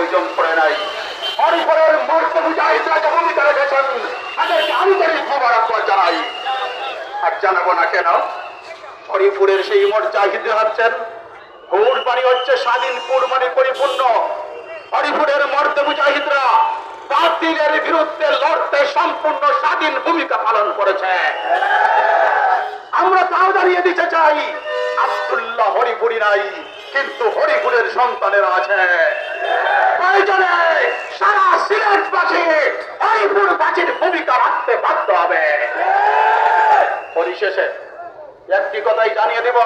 প্রয়োজন পড়ে নাই। হরিপুরের মর্ত মুজাহিদরা যে ভূমিকা রেখেছেন তাদেরকে আন্তরিক মোবারকবাদ জানাই। আর জানাব না কেন? হরিপুরের সেই মুজাহিদ হচ্ছেন। গৌর বাড়ি হচ্ছে স্বাধীনপুর মানে পরিপূর্ণ। হরিপুরের মর্দ মুজাহিদরা বাতিলের বিরুদ্ধে লড়তে সম্পূর্ণ স্বাধীন ভূমিকা পালন করেছে। আমরা তাও দাঁড়িয়ে দিতে চাই। আব্দুল্লাহ হরিপুরি নাই। কিন্তু হরিপুরের সন্তানেরা আছে। প্রয়োজনে সারা সিলেটবাসী হরিপুর বাসীর ভূমিকা রাখতে বাধ্য হবে। পরিশেষে একটি কথাই জানিয়ে দেব।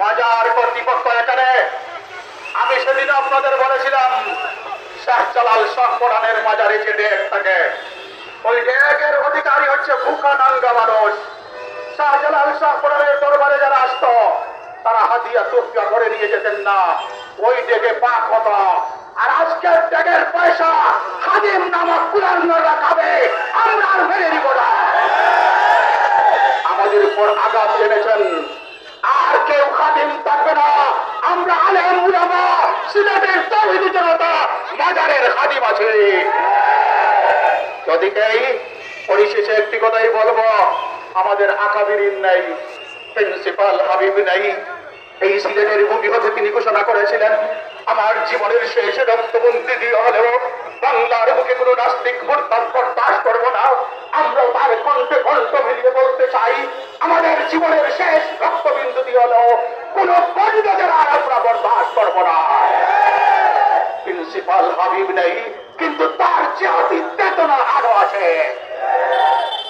মাজার কর্তৃপক্ষ এখানে, আমি সেদিন আপনাদের বলেছিলাম, শাহ জালাল শাহ কোরআনের মাজারে যে ডেক থাকে, ওই ডেকের অধিকারী হচ্ছে ভুকা নাঙ্গা মানুষ। শাহজালাল শাহ কোরআনের দরবারে যারা আসতো তারা হাতিয়া তোফিয়া করে নিয়ে যেতেন না। ওই ডেকে পাক হতো। আর আজকের ডেকের পয়সা খাদিম নামক কুলাঙ্গরা খাবে আমরা আর মেনে নিব না। আমাদের উপর আঘাত এনেছেন। আর কেউ খাদিম থাকবে না। আমরা আলেম উলামা, সিলেটের তৌহিদি জনতা, মাজারের খাদিম আছে। যদি এই পরিশেষে একটি কথাই বলব, আমাদের আকাবিরিন নাই, প্রিন্সিপাল হাবিব নাই। এই সিলেটের ভূমি হতে তিনি ঘোষণা করেছিলেন। আমার জীবনের শেষ রক্তবন্দি দিয়ে হলেও বাংলার বুকে কোনো নাস্তিক মুরতাদ বরদাস্ত করব না। আমরা তার কণ্ঠে কণ্ঠ মিলিয়ে বলতে চাই, আমাদের জীবনের শেষ রক্তবিন্দু দিয়ে হলেও কোনো পণ্ডিতের আর আমরা বরদাস্ত করব না। প্রিন্সিপাল হাবিব নেই, কিন্তু তার জাতি চেতনা আরও আছে।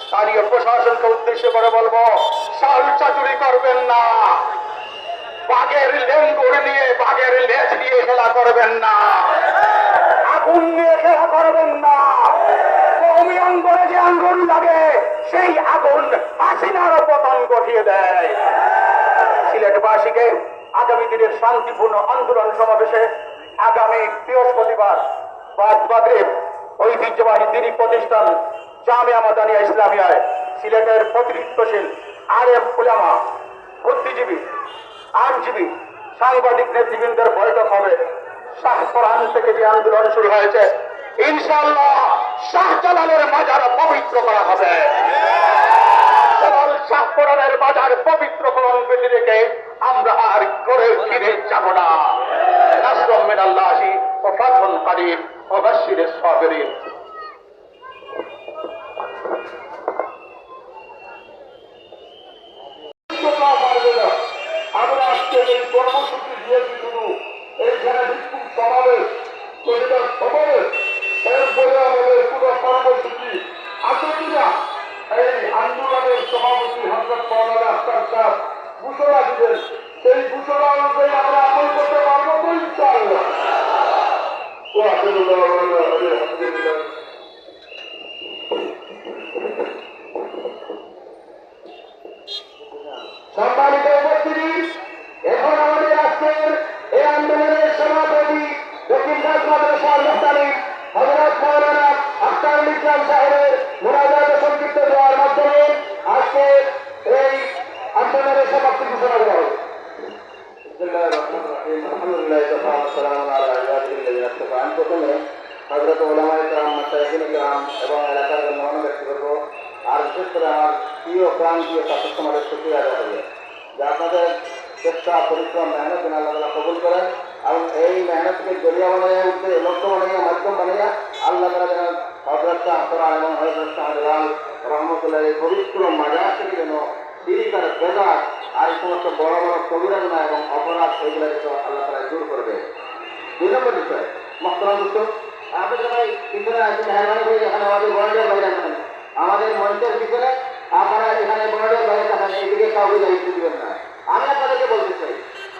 স্থানীয় প্রশাসনকে উদ্দেশ্য করে বলব, সাল চাতুরি করবেন না। বাঘের লেঙ্গুর নিয়ে, বাঘের লেজ নিয়ে খেলা করবেন না। আগুন নিয়ে খেলা করবেন না। কৌমি অঙ্গনে যে আঙ্গুন লাগে, সেই আগুন হাসিনার পতন ঘটিয়ে দেয়। সিলেটবাসীকে আগামী দিনের শান্তিপূর্ণ আন্দোলন সমাবেশে আগামী বৃহস্পতিবার বাদ ঐতিহ্যবাহী দিনী প্রতিষ্ঠান জামিয়া মাদানিয়া ইসলামিয়ায় সিলেটের প্রতিনিধিত্বশীল আর এফ উলামা, বুদ্ধিজীবী আইনজীবী, সাংবাদিক নেতৃবৃন্দের বৈঠক হবে। শাহপুরান থেকে যে আন্দোলন শুরু হয়েছে ইনশাল্লাহ শাহজালালের মাজার পবিত্র করা হবে। শাহপুরানের বাজার পবিত্র করণ বেঁধে রেখে আমরা আর করে ফিরে যাব না। নাসরুম ফাতহুন করিম ওয়া বাশশিরিস সাবিরিন তোমরা পারবে না আমরা আজকে এই কর্মসূচি দিয়েছি শুধু এইখানে বিক্ষোভ সমাবেশ কবিতার সময়ে এরপরে আমাদের পুরো কর্মসূচি আছে কিনা? এই আন্দোলনের সভাপতি হজরত মৌলানা আফতার সাহ ঘোষণা দিলেন। সেই ঘোষণা অনুযায়ী আমরা আমল করতে পারব তো ইনশাআল্লাহ। ও আসলে হজরত ওলামা ইকরাম মাসাইদিন ইকরাম এবং এলাকার মহান ব্যক্তিবর্গ আর বিশেষ করে আমার প্রিয় প্রাণ প্রিয় ছাত্র সমাজের সুখী আদায় করি। যে আপনাদের চেষ্টা, পরিশ্রম, মেহনত আল্লাহ তালা কবুল করেন এবং এই মেহনতকে জরিয়া বানাইয়া উঠতে লক্ষ্য বানাইয়া, মাধ্যম বানাইয়া আল্লাহ তালা যেন হজরত আখতার এবং হজরত শাহজালাল রহমতুল্লাহ এই পবিত্র মাজার থেকে যেন সিরিকার বেদার আর এই সমস্ত বড় বড় কবিরাজনা এবং অপরাধ এগুলো আল্লাহ তালা দূর করবে। দুই নম্বর বিষয়, মহতরাম আমাদের সবাই এখানে আমাদের বড়দের বাইরে আমাদের মঞ্চের পিছনে আপনারা এখানে বড়দের বাইরে থাকেন, এইদিকে কাউকে না। আমি আপনাদেরকে বলতে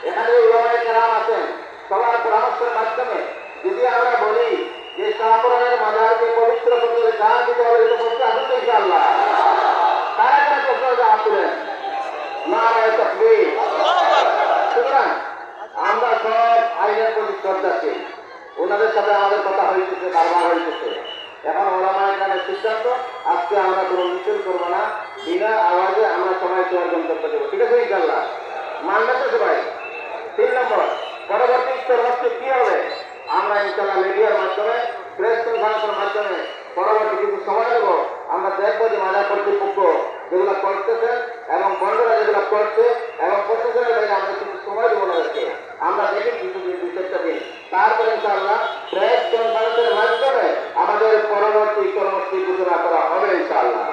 এখানে উলামায়ে কেরাম আছেন, সবার পরামর্শের মাধ্যমে যদি আমরা বলি যে শাহপুরানের মাজারকে পবিত্র করতে গান দিতে হবে, এটা বলতে আসুন তো ইনশাআল্লাহ। আমরা সব আইনের প্রতি শ্রদ্ধাশীল ওনাদের সাথে আমাদের কথা হয়েছে বারবার হইতেছে। এখন ওলামা এখানে সিদ্ধান্ত, আজকে আমরা কোনো মিছিল করব না, বিনা আওয়াজে আমরা সবাই তোমার গন্তব্য দেবো। ঠিক আছে ইনশাল্লাহ মানবে তো সবাই। তিন নম্বর, পরবর্তী স্তর হচ্ছে কি হবে? আমরা ইনশাল্লাহ মিডিয়ার মাধ্যমে, প্রেস কনফারেন্সের মাধ্যমে পরবর্তী কিছু সময় দেব আমরা দেখব যে মাজার কর্তৃপক্ষ যেগুলো করতেছেন এবং বন্ধুরা যেগুলো করছে এবং প্রশাসনের বাইরে আমরা কিছু সময় দেবো ওনাদেরকে। আমরা দেখি কিছু দুই চারটা দিন। তারপরে ইনশাল্লাহ প্রেস কনফারেন্সের মাধ্যমে আমাদের পরবর্তী কর্মসূচি ঘোষণা করা হবে ইনশাল্লাহ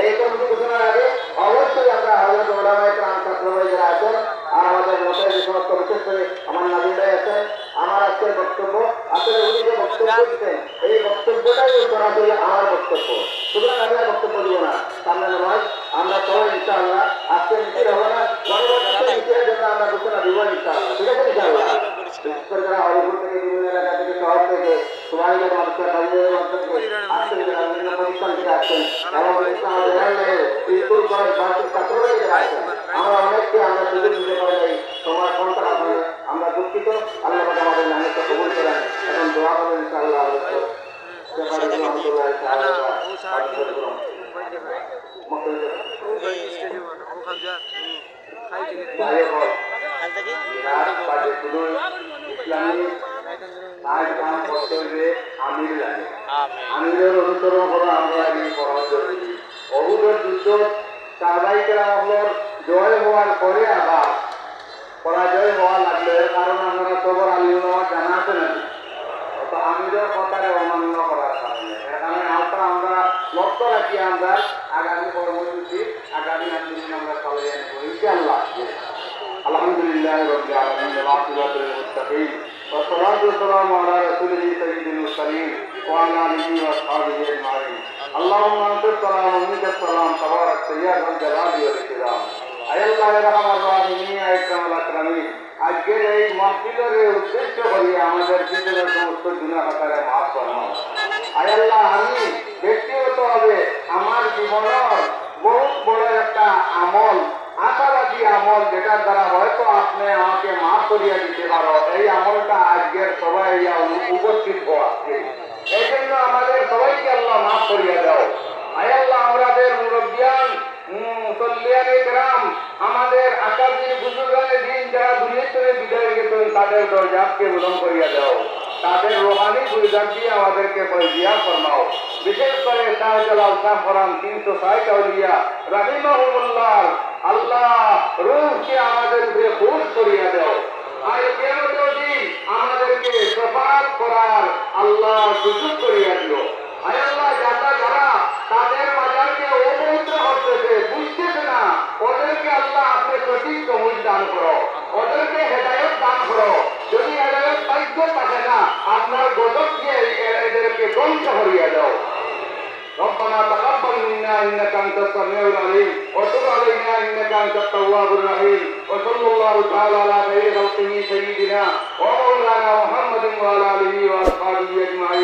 এই কর্মসূচি ঘোষণার আগে অবশ্যই আমরা হজরত ওলামায় ক্রাম ছাত্রবাই যারা আছেন আর আমাদের মতে যে সমস্ত বিশেষ করে আমার নাজিম ভাই আছেন আমার আজকের বক্তব্য আসলে উনি যে বক্তব্য দিচ্ছেন এই বক্তব্যটাই সরাসরি আমার বক্তব্য। সুতরাং আমি আর বক্তব্য দিব না। সামনে নয় আমরা সবাই ইনশাআল্লাহ আজকে মিছিল হবে না পরবর্তীতে মিছিলের জন্য আমরা ঘোষণা দিব ইনশাআল্লাহ। ঠিক আছে ইনশাআল্লাহ? যারা হরিপুর থেকে বিভিন্ন এলাকা থেকে শহর থেকে সোমাইলের মানুষের বাড়ির মাধ্যমে আসছেন যারা বিভিন্ন প্রতিষ্ঠান থেকে আসছেন এবং আমাদের রেলওয়ে স্কুল কলেজ ভার্সিটি ছাত্ররা যারা আছেন আমরা অনেককে আমরা সুযোগ দিতে পারি নাই সময় কম থাকার কারণে আমরা দুঃখিত আল্লাহ পাক আমাদের নামটা কবুল করেন এবং দোয়া করেন ইনশাআল্লাহ লাগে আমিরের অনুসরণ করো আমরা অহুদের হল জয় হওয়ার পরে কারণ আমরা খবর আলী আমার জানা আছে নাকি তো আমিরের কথাকে অমান্য করার কারণে আমরা লক্ষ্য রাখি আমরা আগামী কর্মসূচি আলহামদুলিল্লাহ রবিল আলমিন والعاقبة للمتقين والصلاة والسلام على رسوله سيد المرسلين وعلى آله وأصحابه أجمعين اللهم أنت السلام ومنك السلام تبارك يا ذا الجلال والإكرام আয় আল্লাহ রহমান রাহিমিন আকরাম আকরামিন আজকের এই মাহফিলের উদ্দেশ্য করি আমাদের জীবনের সমস্ত গুনাহ খাতারে মাফ ফরমাও আয় আল্লাহ আমি ব্যক্তিগতভাবে আমার জীবনের বহুত বড় একটা আমল আশাবাদী আমল যেটার দ্বারা হয়তো আপনি আমাকে মাফ করিয়া দিতে পারো। এই আমলটা আজকের সবাই উপস্থিত হওয়া এই জন্য আমাদের সবাইকে আল্লাহ মাফ করিয়া দাও। তাদের তাদের বিশেষ করে তিনশো আল্লাহ রূহকে আমাদের খুশ করিয়া দাও। আর কেন দিন আমাদেরকে সফাত করার আল্লাহ সুযোগ করিয়া দিও। আয় আল্লাহ, যারা যারা তাদের বাজারকে অপবিত্র করতেছে, বুঝতেছে না, ওদেরকে আল্লাহ আপনি সঠিক সমুজ দান করো। ওদেরকে হেদায়ত দান করো। যদি হেদায়ত বাধ্য থাকে না, আপনার গজব দিয়ে এদেরকে ধ্বংস করিয়া দাও। ربنا تقبل منا انك انت السميع العليم وتب علينا انك انت التواب الرحيم وصلى الله تعالى على خير خلقه سيدنا ومولانا محمد وعلى اله واصحابه اجمعين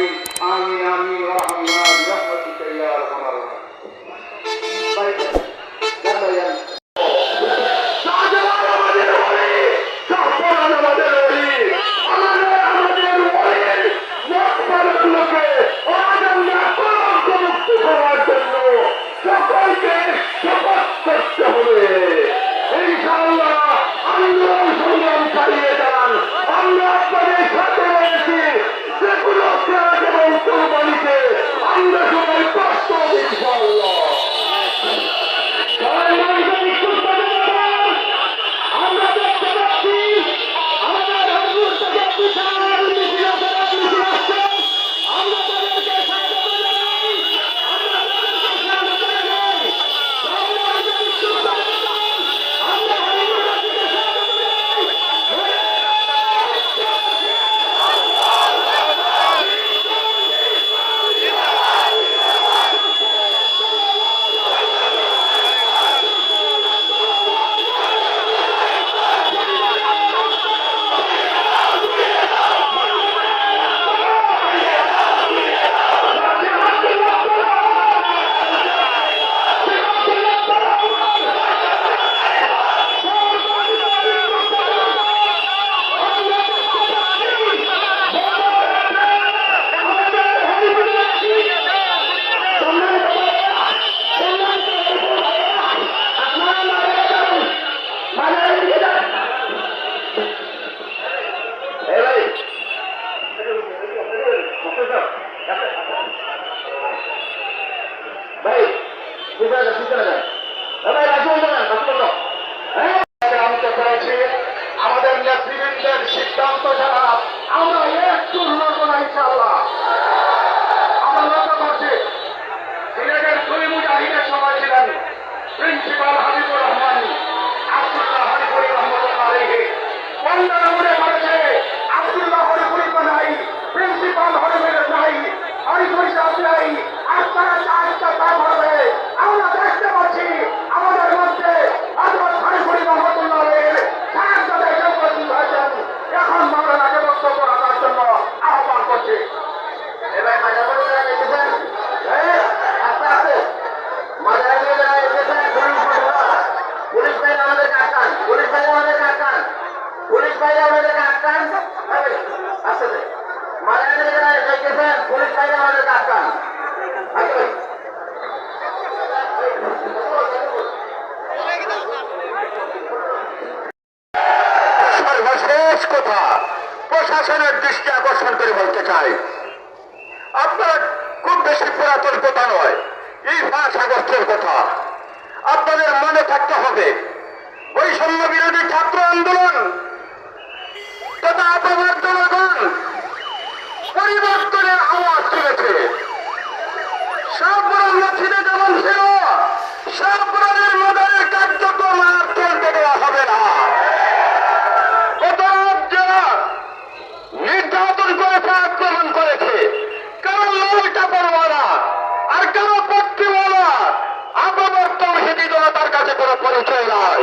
পরিচয় নাই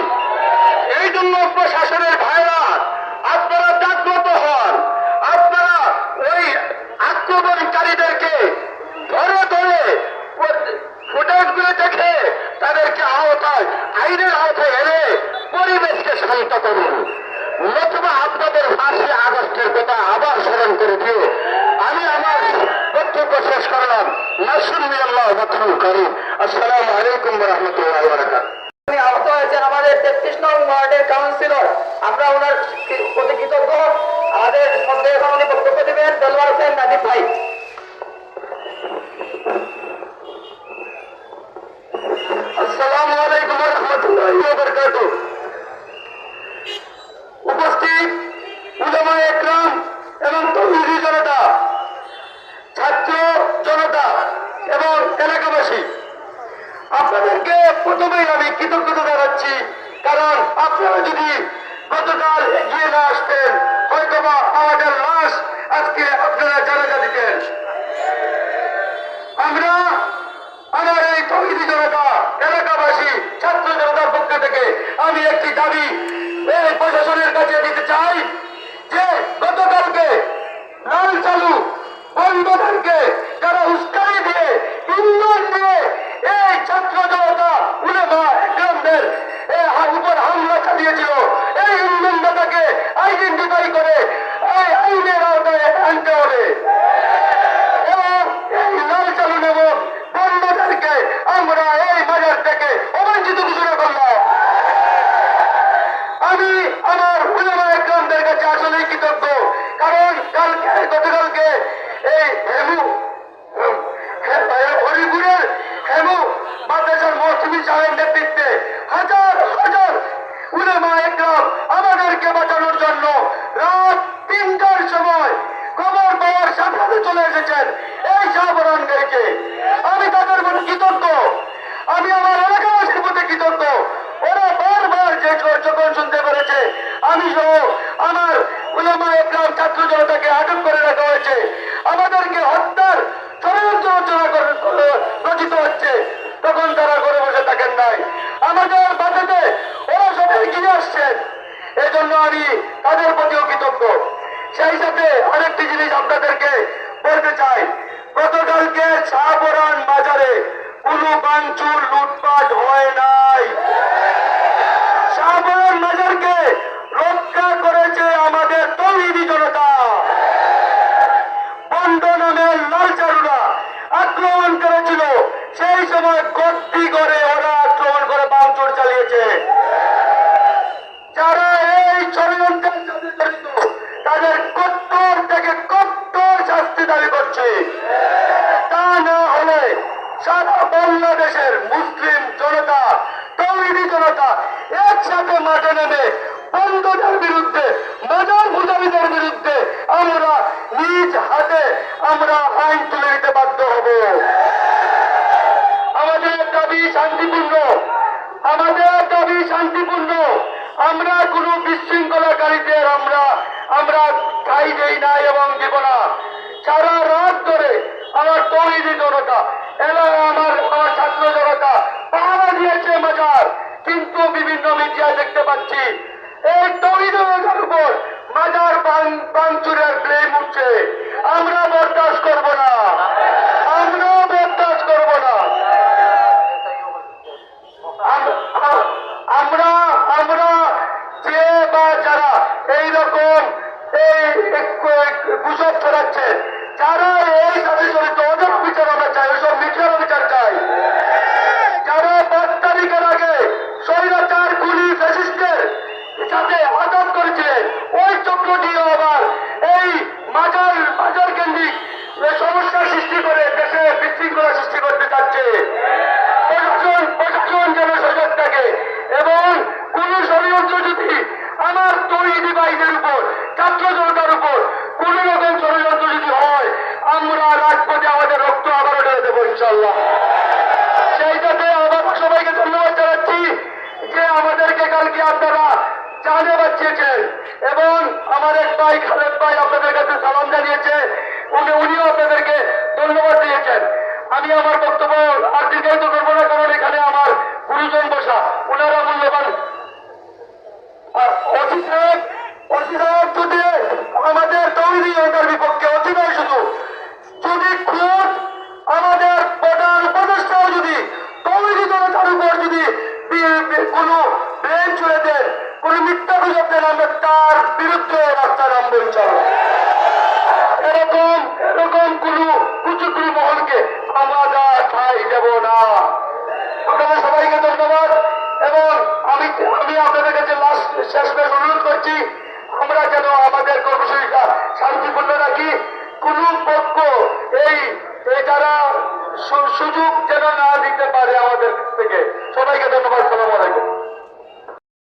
এই জন্য প্রশাসনের ভাইরা, আপনারা জাগ্রত হন। আপনারা ওই আক্রমণকারীদেরকে ধরে ধরে ফুটেজগুলো দেখে তাদেরকে আওতায়, আইনের আওতায় এনে পরিবেশকে শান্ত করুন। নতুবা আপনাদের ফাঁসি আগস্টের কথা আবার স্মরণ করে দিয়ে আমি আমার বক্তব্য শেষ করলাম। নাসুন আল্লাহ বক্ষণ করি আসসালামু আলাইকুম রহমতুল্লাহ বরাকাত উনি আমাদের তেত্রিশ নং ওয়ার্ডের দিবেন দেলোয়ার হোসেন নাজিব ভাই। আসসালামু আলাইকুম রহমতুল্লাহ বারাকাতুহু। থেকে আমি একটি দাবি এই প্রশাসনের কাছে দিতে চাই যে গতকালকে লাল চালু বন্ধদেরকে যারা উস্কানি দিয়ে, ইন্ধন দিয়ে এই ছাত্র জনতা উলেমা একরামদের উপর হামলা চালিয়েছিল, এই ইন্ধনদাতাকে আইডেন্টিফাই করে এই আইনের আওতায় আনতে হবে। এবং এই লাল চালু নেব বন্ধদেরকে আমরা এই বাজার থেকে অবাঞ্ছিত ঘোষণা হেমু হরিপুরের হেমু মাদ্রাসার মৌসুমী সাহেব নেতৃত্বে হাজার হাজার উলেমা একরাম আমাদেরকে বাঁচানোর জন্য রাত তিনটার সময় খবর পাওয়ার সাথে সাথে চলে এসেছেন এই শাহবরানদেরকে আমি তাদের প্রতি কৃতজ্ঞ। আমি আমার এলাকাবাসীর প্রতি কৃতজ্ঞ। ওরা বারবার যে যখন শুনতে পেরেছে, আমি সহ আমার উলামা একরাম ছাত্র জনতাকে আটক করে রাখা হয়েছে আমাদেরকে হত্যার ষড়যন্ত্র রচনা করে- করে- রচিত হচ্ছে তখন তারা ঘরে বসে থাকেন নাই। আমাদের বাজাতে ওরা সবাই এগিয়ে আসছেন এই জন্য আমি তাদের প্রতিও কৃতজ্ঞ। সেই সাথে আরেকটি জিনিস আপনাদেরকে বলতে চাই। গতকালকে শাহবরান বাজারে কোনো বাঞ্চুর লুটপাট হয় নাই। শাহবরান বাজারকে রক্ষা করেছে আমাদের তৈরি জনতা বন্ড নামের লাল চালুরা আক্রমণ করেছিল সেই সময় গদ্দি করে ওরা আক্রমণ করে বাঞ্চুর চালিয়েছে যারা এই ষড়যন্ত্রের সাথে জড়িত তাদের কট্টর থেকে কট্টর শাস্তি দাবি করছে তা না হলে সারা বাংলাদেশের মুসলিম জনতা তৌহিদি জনতা একসাথে মাঠে নেমে বন্ধদের বিরুদ্ধে মাজার পূজারীদের বিরুদ্ধে আমরা নিজ হাতে আমরা আইন তুলে নিতে বাধ্য হব আমাদের দাবি শান্তিপূর্ণ আমাদের দাবি শান্তিপূর্ণ আমরা কোনো বিশৃঙ্খলাকারীদের আমরা আমরা ঠাই দেই না এবং দেব না। সারা রাত ধরে আমার তৈরি জনতা এলা আমার আমার ছাত্র জনতা, পাহারা দিয়েছে মাজার। কিন্তু বিভিন্ন মিডিয়ায় দেখতে পাচ্ছি, এই তৈরি জনতার উপর মাজার বাং- বাংচুরের ব্লেম উঠছে। আমরা বরদাস্ত করব না। আমরা বরদাস্ত করব না। আমরা আমরা যে বা যারা এই রকম এই গুজব ছড়াচ্ছে যারা এই সাথে জড়িত ওদের বিচার আমরা চাই ওইসব মিডিয়ার বিচার চাই যারা পাঁচ তারিখের আগে স্বৈরাচার গুলি ফ্যাসিস্টের সাথে আঘাত করেছিলেন ওই চক্রটিও আবার এই মাজার মাজার কেন্দ্রিক যে সমস্যার সৃষ্টি করে দেশে বিশৃঙ্খলা সৃষ্টি করতে চাচ্ছে প্রশাসন প্রশাসন যেন সজাগ থাকে এবং কোন ষড়যন্ত্র যদি আমার তৈরি ভাইদের উপর ছাত্র জনতার উপর কোন রকম ষড়যন্ত্র যদি হয় আমরা রাজপথে আমাদের রক্ত আবারও ঢেলে দেবো ইনশাল্লাহ সেই সাথে আবার সবাইকে ধন্যবাদ জানাচ্ছি যে আমাদেরকে কালকে আপনারা জানে বাঁচিয়েছেন এবং আমার এক ভাই খালেদ ভাই আপনাদের কাছে সালাম জানিয়েছে। উনি, উনিও আপনাদেরকে ধন্যবাদ দিয়েছেন। আমি আমার বক্তব্য আর দীর্ঘায়িত করব না, কারণ এখানে আমার গুরুজন বসা। ওনারা মূল্যবান। অতি সাহেব যদি আমাদের তৈরি ওটার বিপক্ষে অতি নয় শুধু যদি খুব ওই মিথ্যা গুজব যেন আমরা তার বিরুদ্ধে রাস্তায় নামবো ইনশাল্লাহ এরকম এরকম কোনো কুচুকুরি মহলকে আমরা ঠাই দেব না। আপনাদের সবাইকে ধন্যবাদ, এবং আমি আমি আপনাদের কাছে লাস্ট শেষ অনুরোধ করছি, আমরা যেন আমাদের কর্মসূচিটা শান্তিপূর্ণ রাখি। কোন পক্ষ এই যারা সুযোগ যেন না দিতে পারে আমাদের থেকে। সবাইকে ধন্যবাদ, সালাম আলাইকুম।